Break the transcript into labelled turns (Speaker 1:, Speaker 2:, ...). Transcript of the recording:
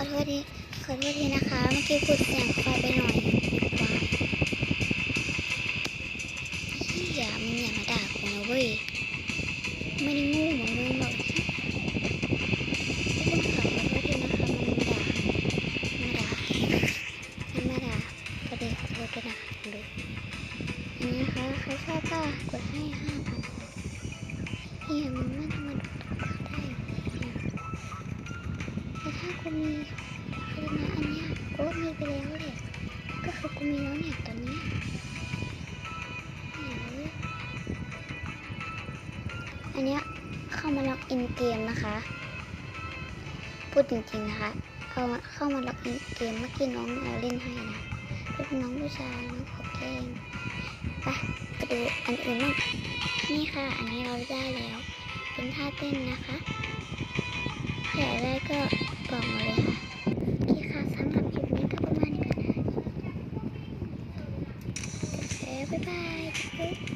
Speaker 1: อโทษทีขอโทษทีนะคะ เมื่อกี้พูดเสียงไฟไปหน่อยปิดไว้เฮียมึงอย่ามาด่ากูนะเว้ย ไม่ได้งูเหมือนมึงหรอกทุกคนค่ะขอโทษทีนะคะ มันมาด่ามาด่ามันมาด่าประเดี๋ยวขอโทษด้วยนะคะดูอันนี้นะคะใครชอบก็กดให้ห้าพันเฮียมึงไม่ แต่ถ้ากูมีคือนะอันเนี้ยกูก็มีไปแล้วแหละก็คือกูมีแล้วเนี่ยตอนนี้อันเนี้ยเข้ามาล็อกอินเกมนะคะ พูดจริงๆนะคะเข้ามาเข้ามาล็อกอินเกมเมื่อกี้น้องเอาเล่นให้นะเป็นน้องผู้ชายน้องขอแกล้งไปไปดูอันอื่นบ้างนี่ค่ะ อันนี้เราได้แล้ว เป็นท่าเต้นนะคะใครอยากได้ก็ บองมาเลยค่ะโอเคค่ะสำหรับคลิปนี้ก็ประมาณนี้ก่อนนะโอเคบ๊ายบาย